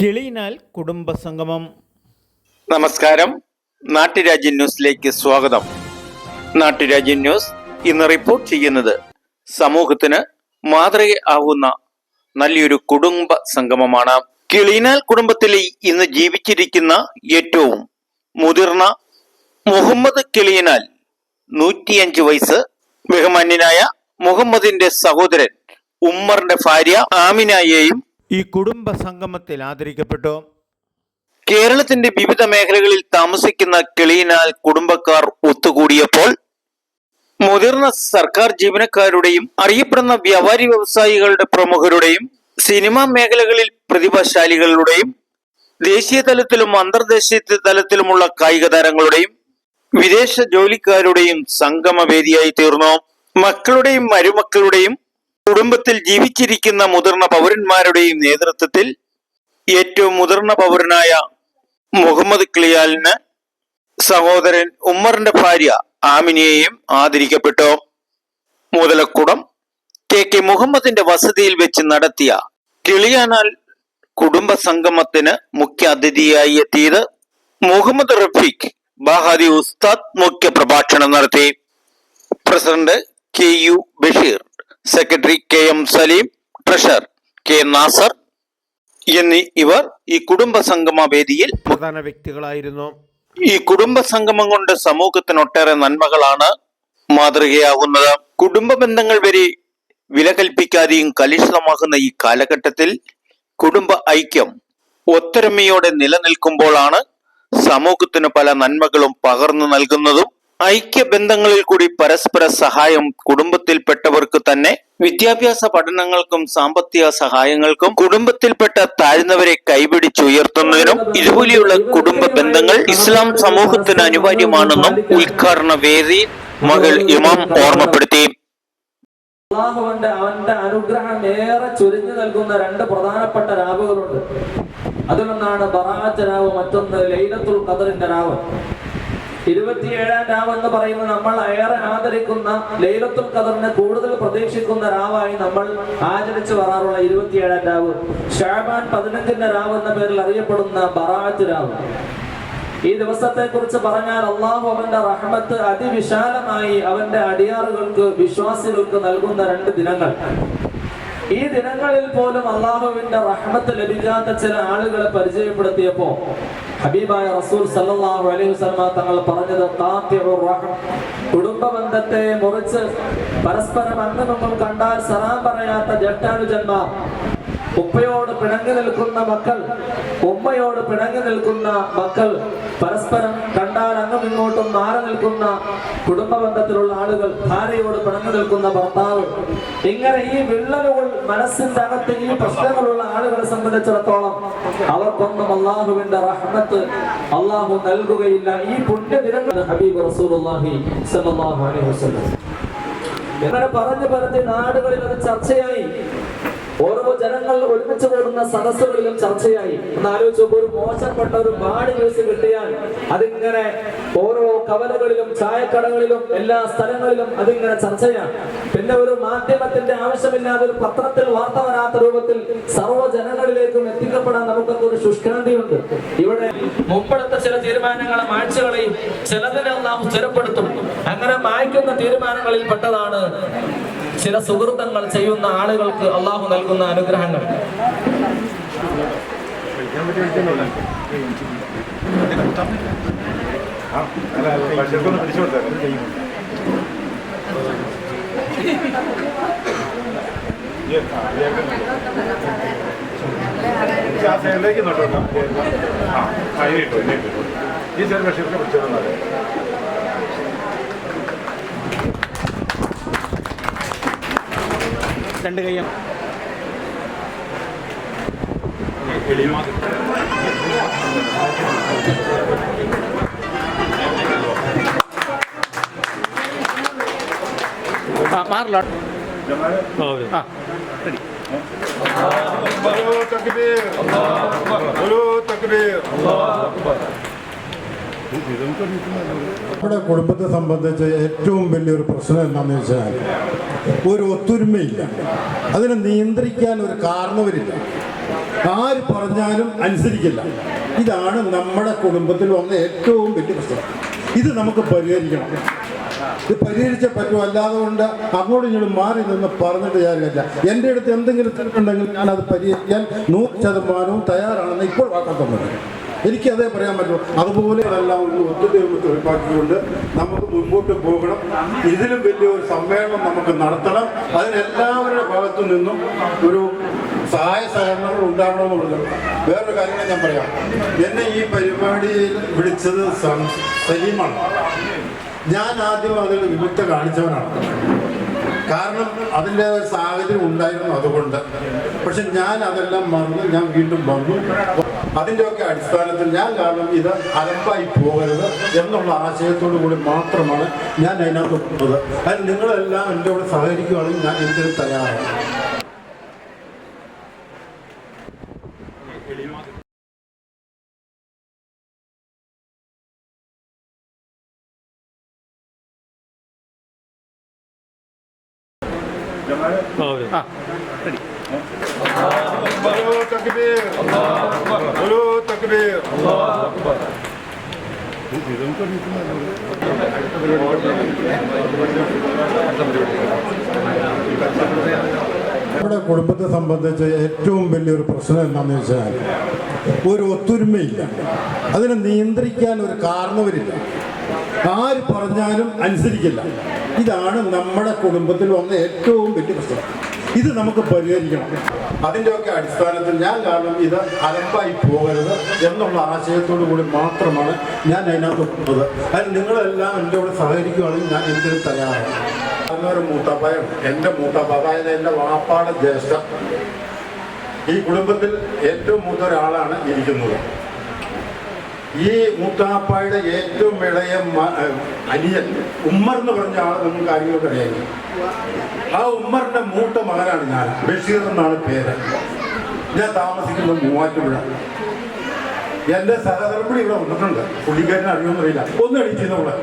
കിളിനാൽ കുടുംബസംഗമം. നമസ്കാരം. നാട്ടുരാജ്യ ന്യൂസിലേക്ക് സ്വാഗതം. നാട്ടുരാജ്യ ന്യൂസ് ഇന്ന് റിപ്പോർട്ട് ചെയ്യുന്നത് സമൂഹത്തിന് മാതൃക ആവുന്ന നല്ലൊരു കുടുംബ സംഗമമാണ്. കിളിനാൽ കുടുംബത്തിലെ ഇന്ന് ജീവിച്ചിരിക്കുന്ന ഏറ്റവും മുതിർന്ന മുഹമ്മദ് കിളിയനാൽ നൂറ്റിയഞ്ച് വയസ്സ് ബഹുമാന്യനായ മുഹമ്മദിന്റെ സഹോദരൻ ഉമ്മറിന്റെ ഭാര്യ ആമിനായെയും ഈ കുടുംബ സംഗമത്തിൽ ആദരിക്കപ്പെട്ടു. കേരളത്തിന്റെ വിവിധ മേഖലകളിൽ താമസിക്കുന്ന കിളിയിനാൽ കുടുംബക്കാർ ഒത്തുകൂടിയപ്പോൾ മുതിർന്ന സർക്കാർ ജീവനക്കാരുടെയും അറിയപ്പെടുന്ന വ്യാപാരി വ്യവസായികളുടെ പ്രമുഖരുടെയും സിനിമാ മേഖലകളിൽ പ്രതിഭാശാലികളുടെയും ദേശീയ തലത്തിലും അന്തർദേശീയ തലത്തിലുമുള്ള കായിക താരങ്ങളുടെയും വിദേശ ജോലിക്കാരുടെയും സംഗമവേദിയായി തീർന്നു. മക്കളുടെയും മരുമക്കളുടെയും കുടുംബത്തിൽ ജീവിച്ചിരിക്കുന്ന മുതിർന്ന പൗരന്മാരുടെയും നേതൃത്വത്തിൽ ഏറ്റവും മുതിർന്ന പൗരനായ മുഹമ്മദ് ക്ലിയാലിന് സഹോദരൻ ഉമ്മറിന്റെ ഭാര്യ ആമിനിയെയും ആദരിക്കപ്പെട്ടു. മുതലക്കുടം കെ കെ മുഹമ്മദിന്റെ വസതിയിൽ വെച്ച് നടത്തിയ കിളിയാനാൽ കുടുംബ സംഗമത്തിന് മുഖ്യ അതിഥിയായി എത്തിയത് മുഹമ്മദ് റഫീഖ് ബഹാദി ഉസ്താദ് മുഖ്യ പ്രഭാഷണം നടത്തി. President K U Basheer secretary K M Saleem treasurer K Nasar എന്നീ ഇവർ ഈ കുടുംബ സംഗമ വേദിയിൽ പ്രധാന വ്യക്തികളായിരുന്നു. ഈ കുടുംബ സംഗമം കൊണ്ട് സമൂഹത്തിന് ഒട്ടേറെ നന്മകളാണ് മാതൃകയാകുന്നത്. കുടുംബ ബന്ധങ്ങൾ വരെ വില കൽപ്പിക്കാതെയും കലുഷിതമാകുന്ന ഈ കാലഘട്ടത്തിൽ കുടുംബ ഐക്യം ഒത്തൊരുമയോടെ നിലനിൽക്കുമ്പോഴാണ് സമൂഹത്തിന് പല നന്മകളും പകർന്നു നൽകുന്നതും ഐക്യ ബന്ധങ്ങളിൽ കൂടി പരസ്പര സഹായം കുടുംബത്തിൽപ്പെട്ടവർക്ക് തന്നെ വിദ്യാഭ്യാസ പഠനങ്ങൾക്കും സാമ്പത്തിക സഹായങ്ങൾക്കും കുടുംബത്തിൽപ്പെട്ട താഴ്ന്നവരെ കൈപിടിച്ചുയർത്തുന്നതിനും ഇതുപോലെയുള്ള കുടുംബ ബന്ധങ്ങൾ ഇസ്ലാം സമൂഹത്തിന് അനിവാര്യമാണെന്നും ഉദ്ഘാടന വേദി മകൾ ഇമാം ഓർമ്മപ്പെടുത്തി. അള്ളാഹുവിന്റെ അവന്റെ അനുഗ്രഹം ഏറെ ചൊരിഞ്ഞു നൽകുന്ന രണ്ട് പ്രധാനപ്പെട്ട രാവുകളുണ്ട്. അതിലൊന്നാണ് ബറാത്ത് രാവ് മറ്റൊന്ന് ലൈലത്തുൽ ഖദറിന്റെ രാവ്. ഇരുപത്തിയേഴാം രാവ് എന്ന് പറയുന്ന നമ്മൾ ഏറെ ആദരിക്കുന്ന ലൈലത്തുൽ ഖദറിനെ കൂടുതൽ പ്രതീക്ഷിക്കുന്ന രാവായി നമ്മൾ ആചരിച്ചു വരാറുള്ള ഇരുപത്തിയേഴാം രാവ്. ഷാബാൻ പതിനഞ്ചിന്റെ രാവ് എന്ന പേരിൽ അറിയപ്പെടുന്ന ബറാത്ത് രാവ്. ഈ ദിവസത്തെ കുറിച്ച് പറഞ്ഞാൽ അള്ളാഹു അവന്റെ റഹ്മത്ത് അതിവിശാലമായി അവന്റെ അടിയാറുകൾക്ക് വിശ്വാസികൾക്ക് നൽകുന്ന രണ്ട് ദിനങ്ങൾ. ഈ ദിനങ്ങളിൽ പോലും അള്ളാഹുവിന്റെ റഹ്മത്ത് ലഭിക്കാത്ത ചില ആളുകളെ പരിചയപ്പെടുത്തിയപ്പോ ഹബീബായ റസൂൽ സല്ലല്ലാഹു അലൈഹി വസല്ലമ തങ്ങൾ പറഞ്ഞത് കുടുംബ ബന്ധത്തെ മുറിച്ച് പരസ്പരം അങ്ങും കണ്ടാൽ സലാം പറയാത്ത ജട്ടാനുജന്മാർ ഉപ്പയോട് പിണങ്ങി നിൽക്കുന്ന മക്കൾ ഉമ്മയോട് പിണങ്ങി നിൽക്കുന്ന മക്കൾ പരസ്പരം കണ്ടാൽ അങ്ങും ഇങ്ങോട്ടും മാറി നിൽക്കുന്ന കുടുംബ ബന്ധത്തിലുള്ള ആളുകൾ ഭാര്യയോട് പിണങ്ങി നിൽക്കുന്ന ഭർത്താവ്. ഇങ്ങനെ ഈ വിള്ളലുകൾ മനസ്സിന്റെ അകത്ത് ഈ പ്രശ്നങ്ങളുള്ള ആളുകളെ സംബന്ധിച്ചിടത്തോളം അവർക്കൊന്നും അള്ളാഹുവിന്റെ റഹ്മത്ത് അള്ളാഹു നൽകുകയില്ല. ഈ പുണ്യദിനങ്ങൾ ഹബീബ് റസൂലുള്ളാഹി അലൈഹി വസല്ലം. പറഞ്ഞു പറഞ്ഞ് നാടുകളിൽ അത് ചർച്ചയായി. ഓരോ ജനങ്ങൾ ഒരുമിച്ച് കൂടുന്ന സദസ്സുകളിലും ചർച്ചയായി. ഒന്ന് ഒരു മോശപ്പെട്ട ഒരു ബാഡ് ന്യൂസ് കിട്ടിയാൽ അതിങ്ങനെ ഓരോ കവലകളിലും ചായക്കടകളിലും എല്ലാ സ്ഥലങ്ങളിലും അതിങ്ങനെ ചർച്ചയാണ്. പിന്നെ ഒരു മാധ്യമത്തിന്റെ ആവശ്യമില്ലാതെ ഒരു പത്രത്തിൽ വാർത്ത വരാത്ത രൂപത്തിൽ സർവ ജനങ്ങളിലേക്കും എത്തിക്കപ്പെടാൻ നമുക്കൊക്കെ ഒരു ശുഷ്കാന്തിയുണ്ട്. ഇവിടെ മുമ്പെടുത്ത ചില തീരുമാനങ്ങളെ മാഴ്ചകളെയും ചിലതിനെ നാം സ്ഥിരപ്പെടുത്തും. അങ്ങനെ മായ്ക്കുന്ന തീരുമാനങ്ങളിൽ പെട്ടതാണ് ചില സുഹൃത്തങ്ങൾ ചെയ്യുന്ന ആളുകൾക്ക് അള്ളാഹു നൽകുന്ന അനുഗ്രഹങ്ങൾ ഈ സൈഡ് ബഷീറിനെ പിടിച്ചോളാം രണ്ട് കയ്യും മാറില്ല ആ ബലോ തക്ബീർ ബലോ തക്ബീർ നമ്മുടെ കുടുംബത്തെ സംബന്ധിച്ച് ഏറ്റവും വലിയൊരു പ്രശ്നം എന്താണെന്ന് വെച്ചാൽ ഒരു ഒത്തൊരുമയില്ല. അതിനെ നിയന്ത്രിക്കാൻ ഒരു കാരണവരില്ല. ആര് പറഞ്ഞാലും അനുസരിക്കില്ല. ഇതാണ് നമ്മുടെ കുടുംബത്തിൽ വന്ന ഏറ്റവും വലിയ പ്രശ്നം. ഇത് നമുക്ക് പരിഹരിക്കണം. ഇത് പരിഹരിച്ചേ പറ്റുമോ അല്ലാതെ കൊണ്ട് അങ്ങോട്ടും ഇങ്ങോട്ടും മാറി നിന്ന് പറഞ്ഞിട്ട് കാര്യമില്ല. എന്റെ അടുത്ത് എന്തെങ്കിലും തിരക്കുണ്ടെങ്കിൽ ഞാൻ അത് പരിഹരിക്കാൻ നൂറ് ശതമാനവും തയ്യാറാണെന്ന് ഇപ്പോൾ വാക്കാത്തുണ്ട് എനിക്ക് അതേ പറയാൻ പറ്റുള്ളൂ അതുപോലെ അതെല്ലാം ഒന്ന് ഒത്തുതീർന്ന് ഒഴിവാക്കിക്കൊണ്ട് നമുക്ക് മുൻപോട്ട് പോകണം. ഇതിലും വലിയൊരു സമ്മേളനം നമുക്ക് നടത്തണം. അതിനെല്ലാവരുടെ ഭാഗത്തു നിന്നും ഒരു സഹായ സഹകരണങ്ങൾ ഉണ്ടാകണമെന്നുള്ളത് വേറൊരു കാര്യം ഞാൻ പറയാം. എന്നെ ഈ പരിപാടിയിൽ വിളിച്ചത് സലീമാണ്. ഞാൻ ആദ്യം അതിൽ വിമുക്ത കാണിച്ചവനാണ്. കാരണം അതിന്റെ ഒരു സാഹചര്യം ഉണ്ടായിരുന്നു അതുകൊണ്ട്. പക്ഷെ ഞാൻ അതെല്ലാം മറന്നു. ഞാൻ വീണ്ടും വന്നു അതിന്റെയൊക്കെ അടിസ്ഥാനത്തിൽ ഞാൻ കാരണം ഇത് അലമ്പായി പോകരുത് എന്നുള്ള ആശയത്തോടു കൂടി മാത്രമാണ് ഞാൻ അതിനകത്ത് പോകുന്നത് അതിന് നിങ്ങളെല്ലാം എന്റെ കൂടെ സഹകരിക്കുകയാണെങ്കിൽ ഞാൻ എന്തിനും തയ്യാറാണ് നമ്മുടെ കുടുംബത്തെ സംബന്ധിച്ച് ഏറ്റവും വലിയൊരു പ്രശ്നം എന്താണെന്ന് വെച്ചാൽ ഒരു ഒത്തൊരുമയില്ല. അതിനെ നിയന്ത്രിക്കാൻ ഒരു കാരണവരില്ല. ആര് പറഞ്ഞാലും അനുസരിക്കില്ല. ഇതാണ് നമ്മുടെ കുടുംബത്തിൽ വന്ന ഏറ്റവും വലിയ പ്രശ്നം. ഇത് നമുക്ക് പരിഹരിക്കണം. അതിന്റെയൊക്കെ അടിസ്ഥാനത്തിൽ ഞാൻ കാരണം ഇത് അലമ്പായി പോകരുത് എന്നുള്ള ആശയത്തോടു കൂടി മാത്രമാണ് ഞാൻ അതിനകത്ത് ഒപ്പുന്നത് അതിന് നിങ്ങളെല്ലാം എന്റെ കൂടെ സഹകരിക്കുകയാണെങ്കിൽ ഞാൻ എന്തിനും തയ്യാറാണ്. അന്നൊരു മൂത്താപ്പായം എന്റെ മൂത്താപ്പ അതായത് എന്റെ വാപ്പാടെ ജ്യേഷ്ഠ ഈ കുടുംബത്തിൽ ഏറ്റവും മൂത്ത ഒരാളാണ് ഇരിക്കുന്നത്. ഈ മൂത്താപ്പായുടെ ഏറ്റവും ഇളയ അനിയൻ ഉമ്മർ എന്ന് പറഞ്ഞ ആൾ നമുക്ക് കാര്യങ്ങളൊക്കെ അറിയാം. ആ ഉമ്മറിന്റെ മൂത്ത മകനാണ് ഞാൻ. ബഷീർ എന്നാണ് പേര്. ഞാൻ താമസിക്കുന്നത് മൂവാറ്റുപുഴ. എന്റെ സഹധർമ്മിണി ഇവിടെ വന്നിട്ടുണ്ട്. പുള്ളിക്കാരനെ അറിയുമെന്നറിയില്ല ഒന്ന് എണീറ്റിരുന്ന ഇവിടെ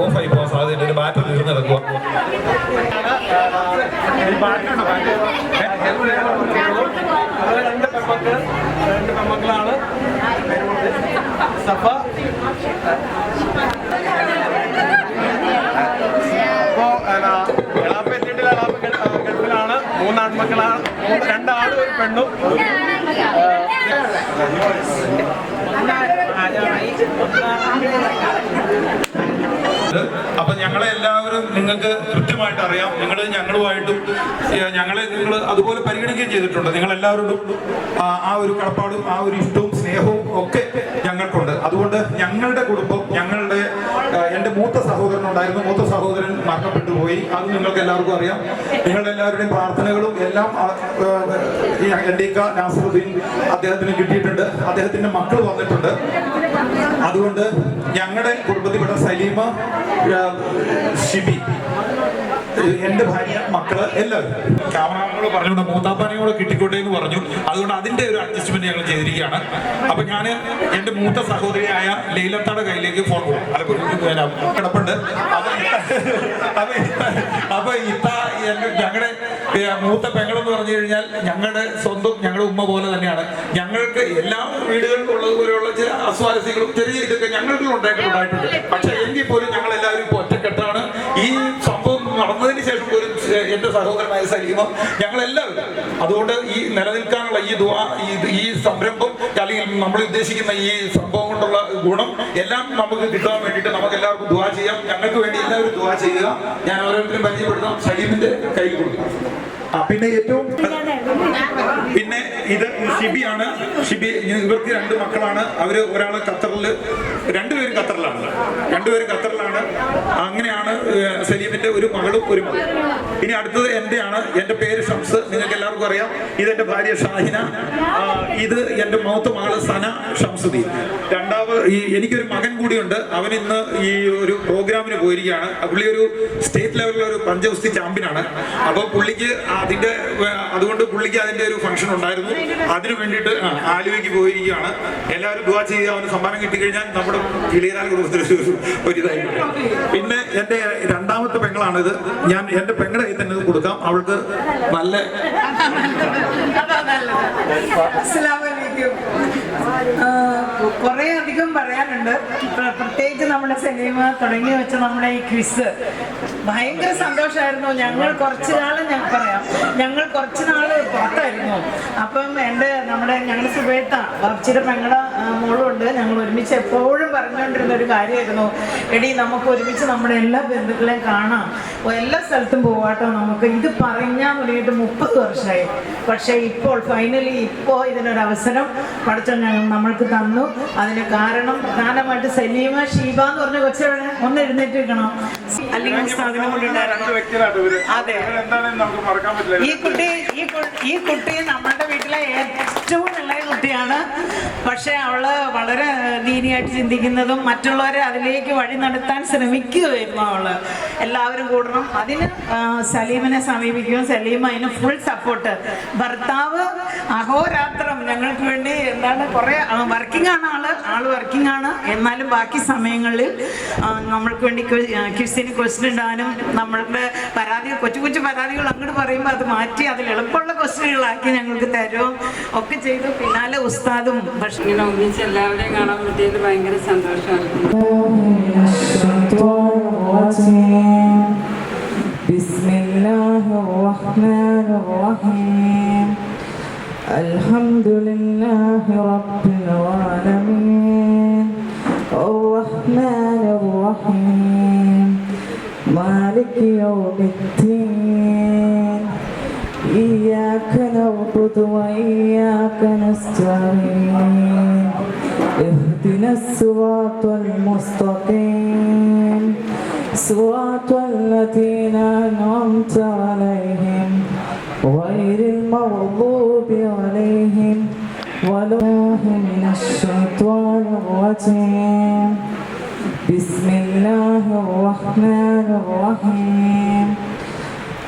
ഓഫായി പോകാൻ ഒരു അവരെ രണ്ട് പെൺമക്കൾ രണ്ട് പെൺമക്കളാണ് സഫ അപ്പോ എളാപ്പ എത്തിയിട്ടില്ല എളാപ്പ ഗൾ- ആ, ഗൾഫിലാണ്. മൂന്ന് ആൺമക്കളാണ് രണ്ട് ആണും ഒരു പെണ്ണും. അപ്പൊ ഞങ്ങളെ എല്ലാവരും നിങ്ങൾക്ക് കൃത്യമായിട്ട് അറിയാം. നിങ്ങൾ ഞങ്ങളുമായിട്ടും ഞങ്ങളെ നിങ്ങൾ അതുപോലെ പരിഗണിക്കുകയും ചെയ്തിട്ടുണ്ട്. നിങ്ങൾ എല്ലാവരോടും ആ, ഒരു കടപ്പാടും ആ ഒരു ഇഷ്ടവും സ്നേഹവും ഒക്കെ ഞങ്ങൾക്കുണ്ട്. അതുകൊണ്ട് ഞങ്ങളുടെ കുടുംബം ഞങ്ങളുടെ എന്റെ മൂത്ത സഹോദരൻ ഉണ്ടായിരുന്നു. മൂത്ത സഹോദരൻ മരണപ്പെട്ടു പോയി. അത് നിങ്ങൾക്ക് എല്ലാവർക്കും അറിയാം. നിങ്ങളെല്ലാവരുടെയും പ്രാർത്ഥനകളും എല്ലാം എന്റെ നാസറുദ്ദീൻ അദ്ദേഹത്തിന് കിട്ടിയിട്ടുണ്ട്. അദ്ദേഹത്തിന്റെ മക്കൾ വന്നിട്ടുണ്ട്. അതുകൊണ്ട് ഞങ്ങളുടെ കുടുംബത്തിൽപ്പെട്ട സലീമ ആ, എന്റെ ഭാര്യ മക്കൾ എല്ലാവരും. ക്യാമറമാനോട് പറഞ്ഞുകൊണ്ട് മൂത്താപ്പാനെ കൂടെ കിട്ടിക്കോട്ടെ എന്ന് പറഞ്ഞു. അതുകൊണ്ട് അതിന്റെ ഒരു അഡ്ജസ്റ്റ്മെന്റ് ഞങ്ങൾ ചെയ്തിരിക്കുകയാണ്. അപ്പൊ ഞാൻ എന്റെ മൂത്ത സഹോദരിയായ ലൈലത്താടെ കയ്യിലേക്ക് ഫോൺ കൊടുക്കും. കിടപ്പുണ്ട്. അപ്പൊ ഇത്ത ഞങ്ങളുടെ മൂത്ത പെങ്ങളെന്ന് പറഞ്ഞു കഴിഞ്ഞാൽ ഞങ്ങളുടെ സ്വന്തം ഞങ്ങളുടെ ഉമ്മ പോലെ തന്നെയാണ്. ഞങ്ങൾക്ക് എല്ലാ വീടുകളിലും ഉള്ളതുപോലെയുള്ള ചില അസ്വാരസ്യങ്ങളും ചെറിയ ഇതൊക്കെ ഞങ്ങൾക്കും ഉണ്ടായിട്ടുണ്ടായിട്ടുണ്ട്. പക്ഷെ എങ്കിൽ പോലും ഞങ്ങൾ എല്ലാവരും ഇപ്പോൾ ഒറ്റക്കെട്ടാണ്. ഈ സംഭവം നടന്നതിന് ശേഷം പോലും എന്റെ സഹോദരനായ സലീമ ഞങ്ങളെല്ലാവരും അതുകൊണ്ട് ഈ നിലനിൽക്കാനുള്ള ഈ ദുആ ഈ സംരംഭം അല്ലെങ്കിൽ നമ്മൾ ഉദ്ദേശിക്കുന്ന ഈ സംഭവം കൊണ്ടുള്ള ഗുണം എല്ലാം നമുക്ക് കിട്ടാൻ വേണ്ടിയിട്ട് നമുക്ക് എല്ലാവർക്കും ദുആ ചെയ്യാം. ഞങ്ങൾക്ക് വേണ്ടി എല്ലാവരും ദുആ ചെയ്യുക. ഞാൻ ഓരോരുത്തരും പരിചയപ്പെടുത്താം. സലീമിന്റെ കൊടുക്കും. ആ പിന്നെ ഏറ്റവും പിന്നെ ഇത് ഷിബിയാണ് ഷിബി ഇവർക്ക് രണ്ട് മക്കളാണ്. അവർ ഒരാൾ ഖത്തറിൽ രണ്ടുപേരും ഖത്തറിലാണ്. രണ്ടുപേരും ഖത്തറിലാണ്. അങ്ങനെയാണ് സലീമിന്റെ ഒരു മകളും ഒരു മകളും. ഇനി അടുത്തത് എന്റെയാണ്. എന്റെ പേര് ഷംസ്. നിങ്ങൾക്ക് എല്ലാവർക്കും അറിയാം. ഇത് ഇതെന്റെ ഭാര്യ ഷാഹിന. ഇത് എന്റെ മൗത്ത് മകൾ സന ഷംസുദ്ദീൻ. രണ്ടാമത് ഈ എനിക്കൊരു മകൻ കൂടിയുണ്ട്. അവൻ ഇന്ന് ഈ ഒരു പ്രോഗ്രാമിന് പോയിരിക്കുകയാണ്. പുള്ളി ഒരു സ്റ്റേറ്റ് ലെവലിലെ ഒരു പഞ്ചഗുസ്തി ചാമ്പ്യനാണ്. അപ്പോൾ പുള്ളിക്ക് അതിന്റെ അതുകൊണ്ട് പുള്ളിക്ക് അതിന്റെ ഒരു ഫംഗ്ഷൻ ഉണ്ടായിരുന്നു. അതിനു വേണ്ടിയിട്ട് ആലുവയ്ക്ക് പോയിരിക്കുകയാണ്. എല്ലാവരും ദുവാ ചെയ്യുക. അവന് സമ്മാനം കിട്ടിക്കഴിഞ്ഞാൽ നമ്മുടെ കിളിയരാൽ കുടുംബത്തിൽ ഒരു ഇതായി പിന്നെ എന്റെ രണ്ടാമത്തെ പെങ്ങളാണിത്. ഞാൻ എന്റെ പെങ്ങളെ കയ്യിൽ തന്നെ കൊടുക്കാം. അവൾക്ക് നല്ല കുറെ അധികം പറയാനുണ്ട്. പ്രത്യേകിച്ച് നമ്മുടെ സിനിമ തുടങ്ങി വെച്ച നമ്മുടെ ഈ ക്വിസ് ഭയങ്കര സന്തോഷമായിരുന്നു ഞങ്ങൾ കുറച്ച് നാൾ ഞാൻ പറയാം. ഞങ്ങൾ കുറച്ച് നാൾ പുറത്തായിരുന്നു. അപ്പം എന്റെ നമ്മുടെ ഞങ്ങളുടെ സുബേത്ത ബാബ്ച്ചിയുടെ പെങ്ങളുടെ മോളുണ്ട്. ഞങ്ങൾ ഒരുമിച്ച് എപ്പോഴും പറഞ്ഞുകൊണ്ടിരുന്ന ഒരു കാര്യമായിരുന്നു. എടി നമുക്ക് ഒരുമിച്ച് നമ്മുടെ എല്ലാ ബന്ധുക്കളെയും കാണാം. എല്ലാ സ്ഥലത്തും പോവാട്ടോ നമുക്ക്. ഇത് പറഞ്ഞാൽ തുടങ്ങിയിട്ട് മുപ്പത് വർഷമായി. പക്ഷേ ഇപ്പോൾ ഫൈനലി ഇപ്പോൾ ഇതിനൊരു അവസരം പഠിച്ചോ നമ്മൾക്ക് തന്നു. അതിന് കാരണം പ്രധാനമായിട്ട് സലീമ ഷീബ എന്ന് പറഞ്ഞ കൊച്ചവിടെ ഒന്ന് എഴുന്നേറ്റ് വെക്കണം അല്ലെങ്കിൽ ഉസ്താദിനെ കൊണ്ടുണ്ടായിരുന്നു. രണ്ട് വ്യക്തികളായിട്ട് ഇവർ. അതെ. എന്താണെന്ന് നമുക്ക് മറക്കാൻ പറ്റില്ല. ഈ കുട്ടി ഈ കുട്ടി നമ്മുടെ വീട്ടിലെ ഏറ്റവും ഇളയ കുട്ടിയാണ്. പക്ഷെ അവൾ വളരെ ദീനിയായിട്ട് ചിന്തിക്കുന്നതും മറ്റുള്ളവരെ അതിലേക്ക് വഴി നടത്താൻ ശ്രമിക്കുകയായിരുന്നു അവൾ. എല്ലാവരും കൂടണം. അതിന് സലീമിനെ സമീപിക്കുകയും സലീം അതിന് ഫുൾ സപ്പോർട്ട് ഭർത്താവ് അഹോരാത്രം ഞങ്ങൾക്ക് വേണ്ടി എന്താണ് കുറെ വർക്കിംഗ് ആണ് ആൾ. ആൾ വർക്കിംഗ് ആണ്. എന്നാലും ബാക്കി സമയങ്ങളിൽ നമ്മൾക്ക് വേണ്ടി ക്രിസ്ത്യന് ക്വസ്റ്റ്യൻ ഇടാനും നമ്മളുടെ പരാതികൾ കൊച്ചു കൊച്ചു പരാതികൾ അങ്ങോട്ട് പറയുമ്പോൾ അത് മാറ്റി അതിൽ എളുപ്പമുള്ള ക്വസ്റ്റ്യനുകളാക്കി ഞങ്ങൾക്ക് തരും ഒക്കെ ചെയ്തു പിന്നാലെ ഉസ്താദും പക്ഷേ ഇങ്ങനെ ഒന്നിച്ച് എല്ലാവരെയും കാണാൻ പറ്റിയത് ഭയങ്കര സന്തോഷമാണ് بسم الله الرحمن الرحيم الحمد لله رب العالمين الرحمن الرحيم مالك يوم الدين نعبد وإياك نستعين. اهدنا الصراط المستقيم. صراط الذين أنعمت عليهم. غير المغضوب عليهم ولا من الشيطان الرجيم. بسم الله الرحمن الرحيم.